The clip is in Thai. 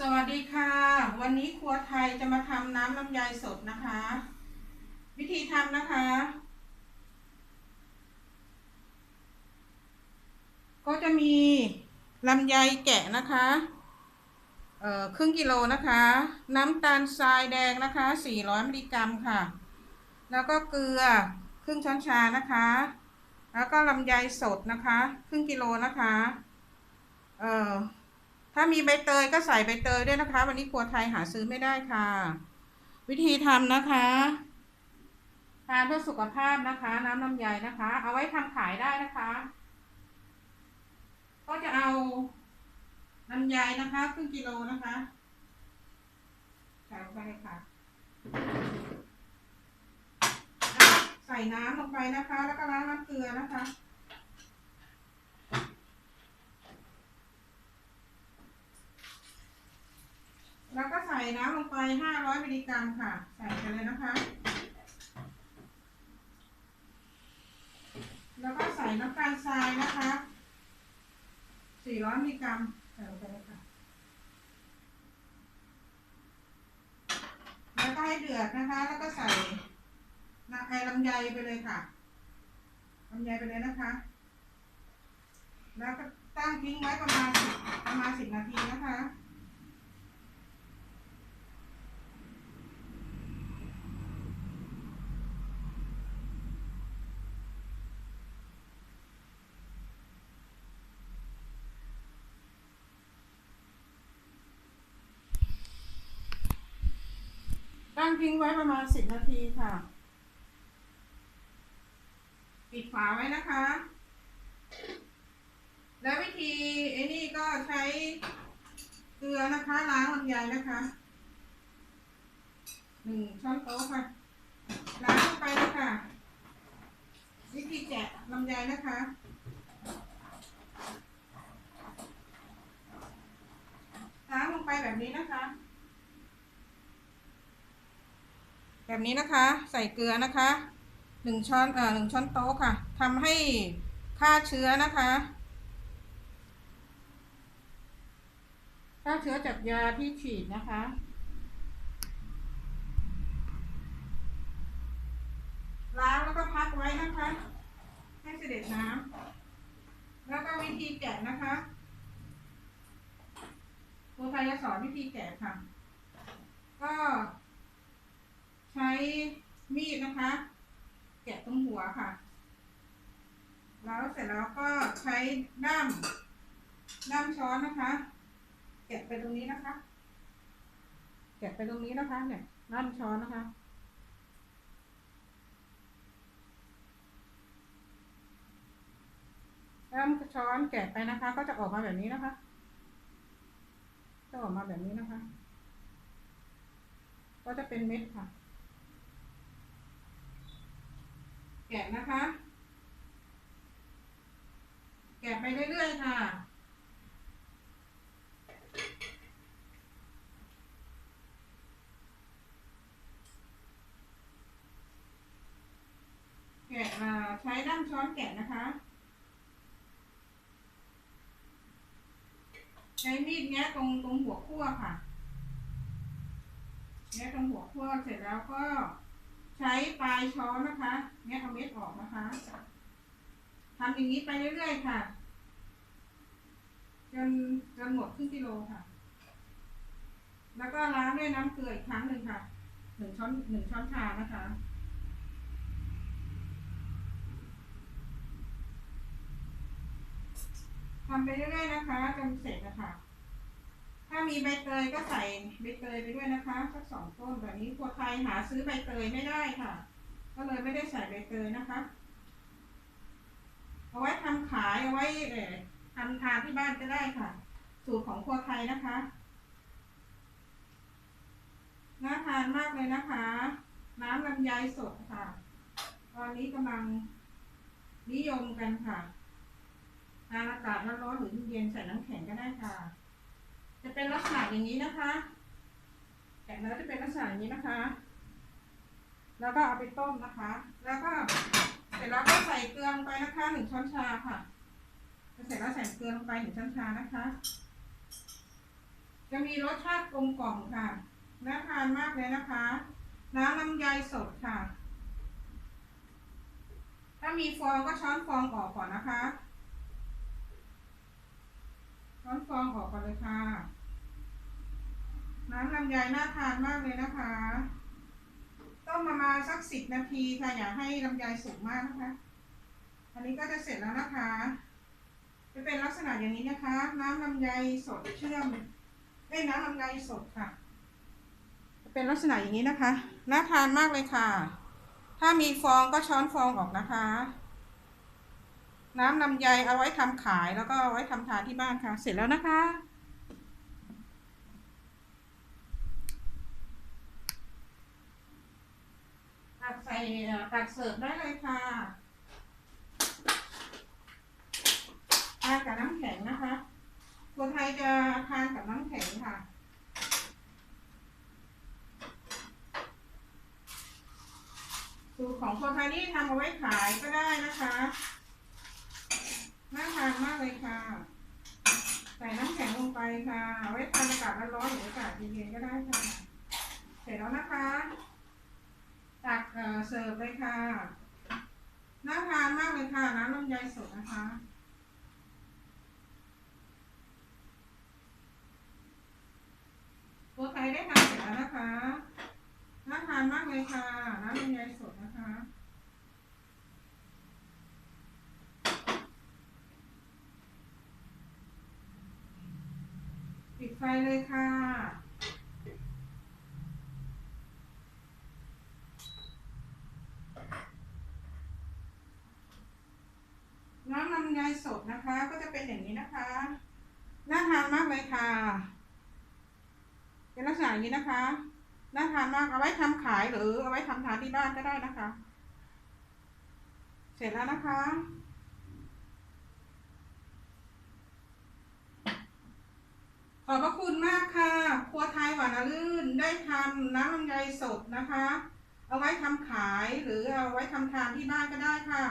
สวัสดีค่ะ วันนี้ครัวไทยจะมาทำน้ำลำไยสดนะคะ วิธีทำนะคะ ก็จะมีลำไยแกะนะคะเอ่อครึ่งกิโลนะคะ น้ำตาลทรายแดงนะคะ 400มิลลิกรัมค่ะ แล้วก็เกลือครึ่งช้อนชานะคะ แล้วก็ลำไยสดนะคะ ครึ่งกิโลนะคะ เอ่อ ถ้ามีใบเตยก็ใส่ใบเตยด้วยนะคะ วันนี้ครัวไทยหาซื้อไม่ได้ค่ะ วิธีทำนะคะทานเพื่อสุขภาพนะคะ น้ำลำไยนะคะ เอาไว้ทำขายได้นะคะ ก็จะเอาลำไยนะคะครึ่งกิโลนะคะใส่ลงไปค่ะ ใส่น้ำลงไปนะคะ แล้วก็ล้างน้ำเกลือนะคะ แล้วก็ใส่น้ำลงไป500มิลลิกรัมค่ะ ใส่ไปเลยนะคะ แล้วก็ใส่น้ำตาลทรายนะคะ400มิลลิกรัมใส่ลงไปเลยค่ะ แล้วก็ให้เดือดนะคะ แล้วก็ใส่น้ำไอลำไยไปเลยค่ะลำไยไปเลยนะคะ แล้วก็ตั้งทิ้งไว้ประมาณประมาณสิบนาทีนะคะ ทิ้งไว้ประมาณสิบนาทีค่ะ ปิดฝาไว้นะคะ แล้ววิธีไอ้นี่ก็ใช้เกลือนะคะ ล้างลำไยนะคะหนึ่งช้อนโต๊ะค่ะ ล้างลงไปเลยค่ะ วิธีแกะลำไยนะคะ ล้างลงไปแบบนี้นะคะ แบบนี้นะคะ ใส่เกลือนะคะหนึ่งช้อนเอ่อหนึ่งช้อนโต๊ะค่ะทำให้ฆ่าเชื้อนะคะฆ่าเชื้อจากยาที่ฉีดนะคะล้างแล้วก็พักไว้นะคะ ให้เสด็จน้ำแล้วก็วิธีแกะนะคะครูไทยจะสอนวิธีแกะค่ะ ก็ ใช้มีดนะคะ แกะตรงหัวค่ะ แล้วเสร็จแล้วก็ใช้ด้ามด้ามช้อนนะคะ แกะไปตรงนี้นะคะ แกะไปตรงนี้นะคะ เนี่ยด้ามช้อนนะคะด้ามช้อนแกะไปนะคะ ก็จะออกมาแบบนี้นะคะ จะออกมาแบบนี้นะคะ ก็จะเป็นเม็ดค่ะ แกะนะคะ แกะไปเรื่อยๆค่ะแกะอ่าใช้ด้ามช้อนแกะนะคะ ใช้มีดแงะตรงตรงหัวขั้วค่ะแงะตรงหัวขั้วเสร็จแล้วก็ใช้ปลายช้อนนะคะ แงะเอาเม็ดออกนะคะทำอย่างนี้ไปเรื่อยๆค่ะ จนจนหมดครึ่งกิโลค่ะ แล้วก็ล้างด้วยน้ำเกลืออีกครั้งหนึ่งค่ะ หนึ่งช้อนหนึ่งช้อนชานะคะทำไปเรื่อยๆนะคะจนเสร็จนะคะถ้ามีใบเตยก็ใส่ใบเตยไปด้วยนะคะสักสองต้นแบบนี้ครัวไทยหาซื้อใบเตยไม่ได้ค่ะ ก็เลยไม่ได้ใส่ใบเตยนะคะ เอาไว้ทำขายเอาไว้เอ่อทำทานที่บ้านก็ได้ค่ะ สูตรของครัวไทยนะคะน่าทานมากเลยนะคะ น้ำลำไยสดค่ะ ตอนนี้กำลังนิยมกันค่ะทานอากาศร้อนๆหรือเย็นใส่น้ำแข็งก็ได้ค่ะ จะเป็นลักษณะอย่างนี้นะคะแกะเนื้อจะเป็นลักษณะอย่างนี้นะคะ แล้วก็เอาไปต้มนะคะ แล้วก็เสร็จแล้วก็ใส่เกลือลงไปนะคะหนึ่งช้อนชาค่ะ เสร็จแล้วใส่เกลือลงไปหนึ่งช้อนชานะคะจจะมีรสชาติกลมกล่อมค่ะ น่าทานมากเลยนะคะ น้ำลำไยสดค่ะ ถ้ามีฟองก็ช้อนฟองออกก่อนนะคะ ช้อนฟองออกก่อนเลยค่ะ น้ำลำไยน่าทานมากเลยนะคะ ต้มประมาณสั กสิบนาทีค่ะอย่าให้ลำไยสุกมากนะคะ อันนี้ก็จะเสร็จแล้วนะคะ จะเป็นลักษณะอย่างนี้นะคะ น้ำลำไยสดเชื่อมเอ้น้ำลำไยสดค่ะ จะเป็นลักษณะอย่างนี้นะคะ น่าทานมากเลยค่ะ ถ้ามีฟองก็ช้อนฟองออกนะคะ น้ำลำไยเอาไว้ทำขายแล้วก็เอาไว้ทำทานที่บ้านค่ะ เสร็จแล้วนะคะ ใส่ตักเสิร์ฟได้เลยค่ะทานกับน้ำแข็งนะคะ คนไทยจะทานกับน้ำแข็งค่ะ สูตรของคนไทยนี่ทำเอาไว้ขายก็ได้นะคะน่าทานมากเลยค่ะ ใส่น้ำแข็งลงไปค่ะ ไว้ทานอากาศร้อนหรืออากาศเย็นๆก็ได้ค่ะ เสร็จแล้วนะคะ ตักเอ่อเสิร์ฟเลยค่ะ น่าทานมากเลยค่ะ น้ำลำไยสดนะคะ ตัวไทยได้ทานเสร็จแล้วนะคะ น่าทานมากเลยค่ะ น้ำลำไยสดนะคะปิดไฟเลยค่ะ น้ำลำไยสดนะคะ ก็จะเป็ นอย่างนี้นะคะ น่าทานมากเลยค่ะเป็นลักษณะอย่างนี้นะคะ น่าทานมากเอาไว้ทำขายหรือเอาไว้ทำทานที่บ้านก็ได้นะคะ เสร็จแล้วนะคะ ขอบพระคุณมากค่ะ ครัวไทยหวานลื่นได้ทำน้ำลำไยสดนะคะ เอาไว้ทำขายหรือเอาไว้ทำทานที่บ้านก็ได้ค่ะ